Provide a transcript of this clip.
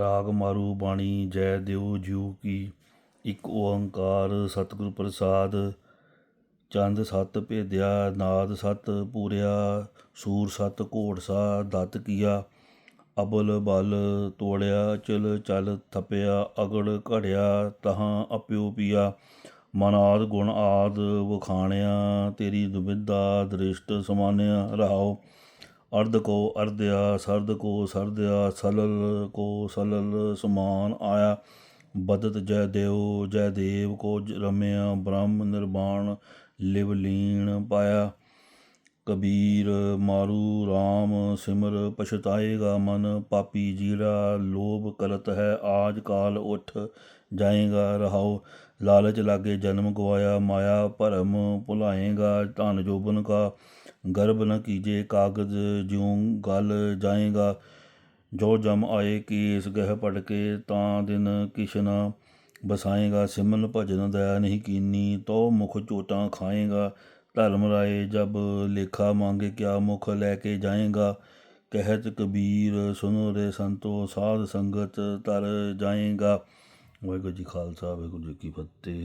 ਰਾਗ ਮਾਰੂ ਬਾਣੀ, ਜੈ ਦਿਓ ਜਿਉ ਕੀ। ਇੱਕ ਓੰਕਾਰ ਸਤਿਗੁਰ ਪ੍ਰਸਾਦ, ਚੰਦ ਸਤ ਭੇਦਿਆ, ਨਾਦ ਸਤ ਪੂਰਿਆ, ਸੂਰ ਸਤ ਘੋੜਸਾ ਦਤ ਕੀਆ। ਅਬਲ ਬਲ ਤੋੜਿਆ, ਚਲ ਚਲ ਥਪਿਆ, ਅਗੜ ਘੜਿਆ, ਤਹਾਂ ਅਪਿਓ ਪੀਆ। ਮਨਾਦ ਗੁਣ ਆਦ ਵਖਾਣਿਆ, ਤੇਰੀ ਦੁਬਿਧਾ ਦ੍ਰਿਸ਼ਟ ਸਮਾਨਿਆ। ਰਹਾਓ ਅਰਧ ਕੋ ਅਰਧਿਆ ਸਰਦ ਕੋ ਸਰਦਿਆ ਸਲਲ ਕੋ ਸਲਲ ਸਮਾਨ ਆਇਆ। ਬਦਤ ਜੈ ਦੇਵ ਜੈ ਦੇਵ ਕੋ ਰਮਿਆ, ਬ੍ਰਹਮ ਨਿਰਵਾਣ ਲਿਵ ਲੀਨ ਪਾਇਆ। ਕਬੀਰ ਮਾਰੂ RAM ਸਿਮਰ ਪਛਤਾਏਗਾ ਮਨ, ਪਾਪੀ ਜੀਰਾ ਲੋਭ ਕਰਤ ਹੈ, ਆਜ ਕਾਲ ਉਠ ਜਾਏਗਾ ਰਹਾਓ ਲਾਲਚ ਲਾਗੇ ਜਨਮ ਗਵਾਇਆ, ਮਾਇਆ ਭਰਮ ਭੁਲਾਏਗਾ, ਧਨ ਜੋਬਨ ਕਾ ਗਰਭ ਨ ਕੀਜੇ, ਕਾਗਜ਼ ਜਿਉ ਗਲ ਜਾਏਗਾ। ਜੋ ਜਮ ਆਏ ਕੇਸ ਗਹਿ ਪੜ ਕੇ ਤਾਂ ਦਿਨ ਕਿਛ ਨ ਬਸਾਏਗਾ। ਸਿਮਨ ਭਜਨ ਦਇਆ ਨਹੀਂ ਕੀਨੀ, ਤੋ ਮੁਖ ਚੋਟਾਂ ਖਾਏਗਾ। ਧਰਮ ਰਾਏ ਜਬ ਲੇਖਾ ਮੰਗੇ ਕਿਆ ਮੁਖ ਲੈ ਕੇ ਜਾਏਗਾ? ਕਹਿਤ ਕਬੀਰ, ਸੁਨੋ ਰੇ ਸੰਤੋ, ਸਾਧ ਸੰਗਤ ਤਰ ਜਾਏਗਾ। ਵਾਹਿਗੁਰੂ ਜੀ ਖਾਲਸਾ, ਵਾਹਿਗੁਰੂ ਜੀ ਕੀ ਫਤਿਹ।